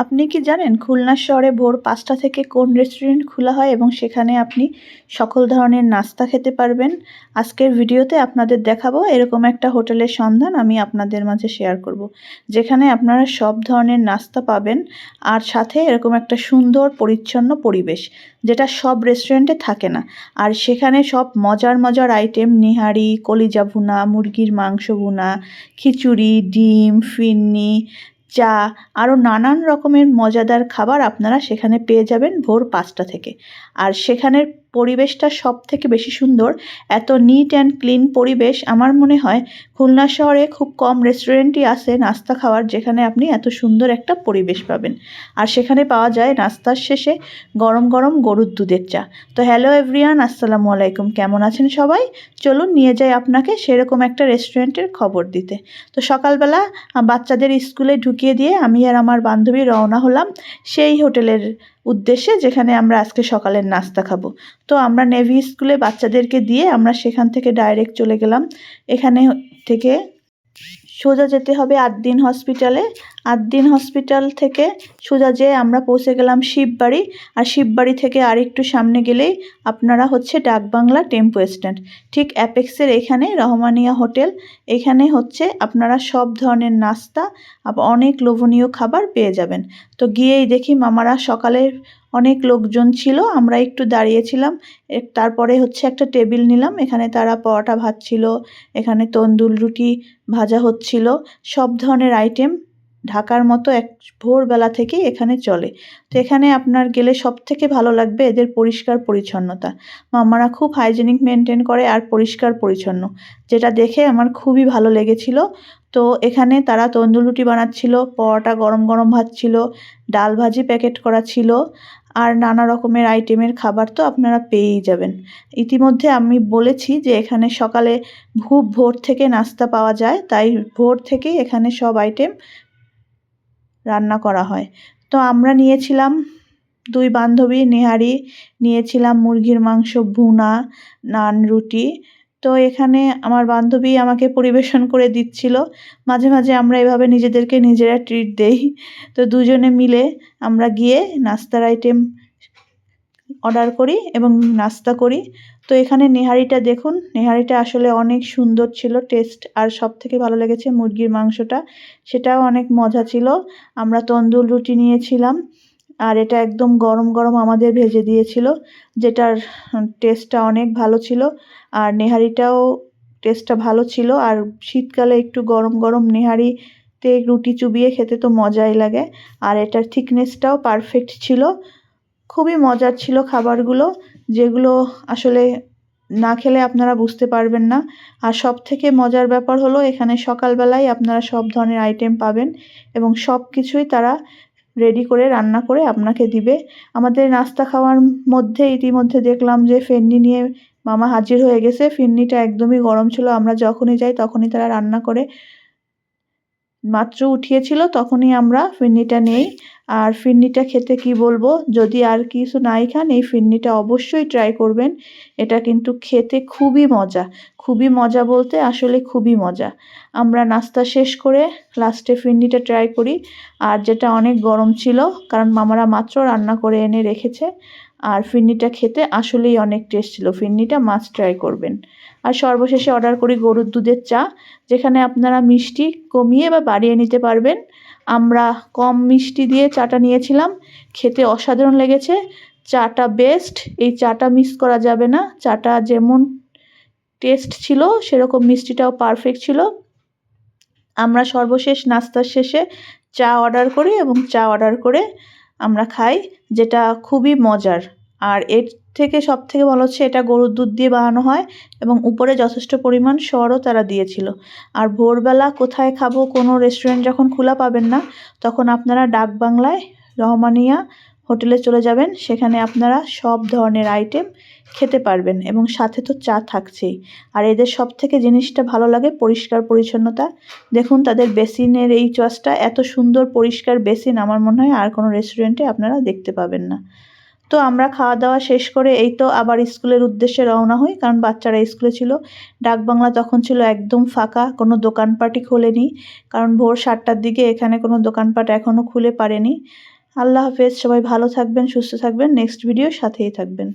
আপনি কি জানেন খুলনা শহরে ভোর পাঁচটা থেকে কোন রেস্টুরেন্ট খোলা হয় এবং সেখানে আপনি সকল ধরনের নাস্তা খেতে পারবেন আজকের ভিডিওতে আপনাদের দেখাবো এরকম একটা হোটেলের সন্ধান আমি আপনাদের মাঝে শেয়ার করব। যেখানে আপনারা সব ধরনের নাস্তা পাবেন আর সাথে এরকম একটা সুন্দর পরিচ্ছন্ন পরিবেশ, যেটা সব রেস্টুরেন্টে থাকে না আর সেখানে সব মজার মজার আইটেম নিহারি, কলিজা ভুনা, মুরগির মাংস ভুনা, খিচুড়ি, ডিম ফিন্নি চা আরও নানান রকমের মজাদার খাবার আপনারা সেখানে পেয়ে যাবেন ভোর পাঁচটা থেকে। আর সেখানের পরিবেশটা সব থেকে বেশি সুন্দর। এত নিট অ্যান্ড ক্লিন পরিবেশ আমার মনে হয় খুলনা শহরে খুব কম রেস্টুরেন্টই আছে নাস্তা খাওয়ার যেখানে আপনি এত সুন্দর একটা পরিবেশ পাবেন। আর সেখানে পাওয়া যায় নাস্তার শেষে গরম গরম গরুর দুধের চা। তো হ্যালো এভরিয়ান আসসালামু আলাইকুম। কেমন আছেন সবাই? চলুন নিয়ে যাই আপনাকে সেরকম একটা রেস্টুরেন্টের খবর দিতে। তো সকালবেলা বাচ্চাদের স্কুলে ঢুকিয়ে দিয়ে আমি আর আমার বান্ধবী রওনা হলাম সেই হোটেলের উদ্দেশ্যে যেখানে আমরা আজকে সকালের নাস্তা খাব। তো আমরা নেভি স্কুলে বাচ্চাদেরকে দিয়ে আমরা সেখান থেকে ডাইরেক্ট চলে গেলাম। এখানে থেকে সোজা যেতে হবে আদ্দিন হসপিটালে আদ্দিন হসপিটাল থেকে সোজা যেয়ে আমরা পৌঁছে গেলাম শিববাড়ি। আর শিববাড়ি থেকে আর একটু সামনে গেলেই আপনারা হচ্ছে ডাকবাংলা টেম্পো স্ট্যান্ড। ঠিক অ্যাপেক্সের এখানে রহমানিয়া হোটেল। এখানে হচ্ছে আপনারা সব ধরনের নাস্তা অনেক লোভনীয় খাবার পেয়ে যাবেন। তো গিয়েই দেখি মামারা সকালে অনেক লোকজন ছিল, আমরা একটু দাঁড়িয়েছিলাম। তারপরে হচ্ছে একটা টেবিল নিলাম, এখানে তারা পরোটা ভাত ছিল, এখানে তন্দুর রুটি ভাজা হচ্ছিল, সব ধরনের আইটেম ঢাকার মতো এক ভোরবেলা থেকেই এখানে চলে। তো এখানে আপনার গেলে সব থেকে ভালো লাগবে এদের পরিষ্কার পরিচ্ছন্নতা। মামারা খুব হাইজেনিক মেনটেন করে আর পরিষ্কার পরিচ্ছন্ন। যেটা দেখে আমার খুবই ভালো লেগেছিল। তো এখানে তারা তন্দুর রুটি বানাচ্ছিল, পরোটা গরম গরম ভাত ছিল, ডাল ভাজি প্যাকেট করা ছিল, আর নানা রকমের আইটেমের খাবার তো আপনারা পেয়েই যাবেন। ইতিমধ্যে আমি বলেছি যে এখানে সকালে খুব ভোর থেকে নাস্তা পাওয়া যায়, তাই ভোর থেকেই এখানে সব আইটেম রান্না করা হয়। তো আমরা নিয়েছিলাম দুই বান্ধবী, নেহারি, নিয়েছিলাম মুরগির মাংস, ভুনা, নান, রুটি। তো এখানে আমার বান্ধবী আমাকে পরিবেশন করে দিচ্ছিল। মাঝে মাঝে আমরা এভাবে নিজেদেরকে নিজেরা ট্রিট দেই। তো দুজনে মিলে আমরা গিয়ে নাস্তার আইটেম অর্ডার করি এবং নাস্তা করি। তো এখানে নেহারিটা দেখুন, নেহারিটা আসলে অনেক সুন্দর ছিল টেস্ট আর সব থেকে ভালো লেগেছে মুরগির মাংসটা। সেটাও অনেক মজা ছিল। আমরা তন্দুর রুটি নিয়েছিলাম আর এটা একদম গরম গরম আমাদের ভেজে দিয়েছিল, যেটার টেস্টটা অনেক ভালো ছিল। আর নেহারিটাও টেস্টটা ভালো ছিল। আর শীতকালে একটু গরম গরম নেহারিতে রুটি চুবিয়ে খেতে তো মজাই লাগে। আর এটার থিকনেসটাও পারফেক্ট ছিল। খুবই মজার ছিল খাবারগুলো, যেগুলো আসলে না খেলে আপনারা বুঝতে পারবেন না। আর সব থেকে মজার ব্যাপার হলো, এখানে সকালবেলায় আপনারা সব ধরনের আইটেম পাবেন এবং সব কিছুই তারা রেডি করে, রান্না করে আপনাকে দিবে। আমাদের নাস্তা খাওয়ার মধ্যে ইতিমধ্যে দেখলাম যে ফেন্নি নিয়ে মামা হাজির হয়ে গেছে। ফিন্নিটা একদমই গরম ছিল, আমরা যখনই যাই তখনই তারা রান্না করে। মাত্র উঠিয়েছিল, তখনই আমরা ফিন্নিটা নেই। আর ফিন্নিটা খেতে কি বলব? যদি আর কিছু নাই খান, এই ফিন্নিটা অবশ্যই ট্রাই করবেন। এটা কিন্তু খেতে খুবই মজা। খুবই মজা বলতে আসলে খুবই মজা। আমরা নাস্তা শেষ করে লাস্টে ফিন্নিটা ট্রাই করি। আর যেটা অনেক গরম ছিল, কারণ মামারা মাত্র রান্না করে এনে রেখেছে। আর ফিন্নিটা খেতে আসলেই অনেক টেস্ট ছিল। ফিন্নিটা মাছ ট্রাই করবেন। আর সর্বশেষে অর্ডার করি গরুর দুধের চা, যেখানে আপনারা মিষ্টি কমিয়ে বা বাড়িয়ে নিতে পারবেন। আমরা কম মিষ্টি দিয়ে চাটা নিয়েছিলাম, খেতে অসাধারণ লেগেছে। চাটা বেস্ট এই চাটা মিস করা যাবে না। চাটা যেমন টেস্ট ছিল, সেরকম মিষ্টিটাও পারফেক্ট ছিল। আমরা সর্বশেষ নাস্তার শেষে চা অর্ডার করি এবং চা অর্ডার করে আমরা খাই, যেটা খুবই মজার। আর এর থেকে সব থেকে ভালো হচ্ছে এটা গরুর দুধ দিয়ে বানানো হয় এবং উপরে যথেষ্ট পরিমাণ সরও তারা দিয়েছিল। আর ভোরবেলা কোথায় খাব কোনো রেস্টুরেন্ট যখন খোলা পাবেন না, তখন আপনারা ডাক বাংলায় রহমানিয়া হোটেলে চলে যাবেন, সেখানে আপনারা সব ধরনের আইটেম খেতে পারবেন এবং সাথে তো চা থাকছেই। আর এদের সব থেকে জিনিসটা ভালো লাগে পরিষ্কার পরিচ্ছন্নতা। দেখুন, তাদের বেসিনের এই চয়েসটা এত সুন্দর পরিষ্কার বেসিন আমার মনে হয় আর কোনো রেস্টুরেন্টে আপনারা দেখতে পাবেন না। তো আমরা খাওয়া দাওয়া শেষ করে এই তো আবার স্কুলের উদ্দেশ্যে রওনা হই, কারণ বাচ্চারা স্কুলে ছিল। ডাকবাংলা তখন ছিল একদম ফাঁকা, কোনো দোকানপাটই খোলেনি, কারণ ভোর সাতটার দিকে এখানে কোনো দোকানপাট এখনও খুলে পারেনি। আল্লাহ হাফেজ সবাই ভালো থাকবেন সুস্থ থাকবেন নেক্সট ভিডিও সাথেই থাকবেন।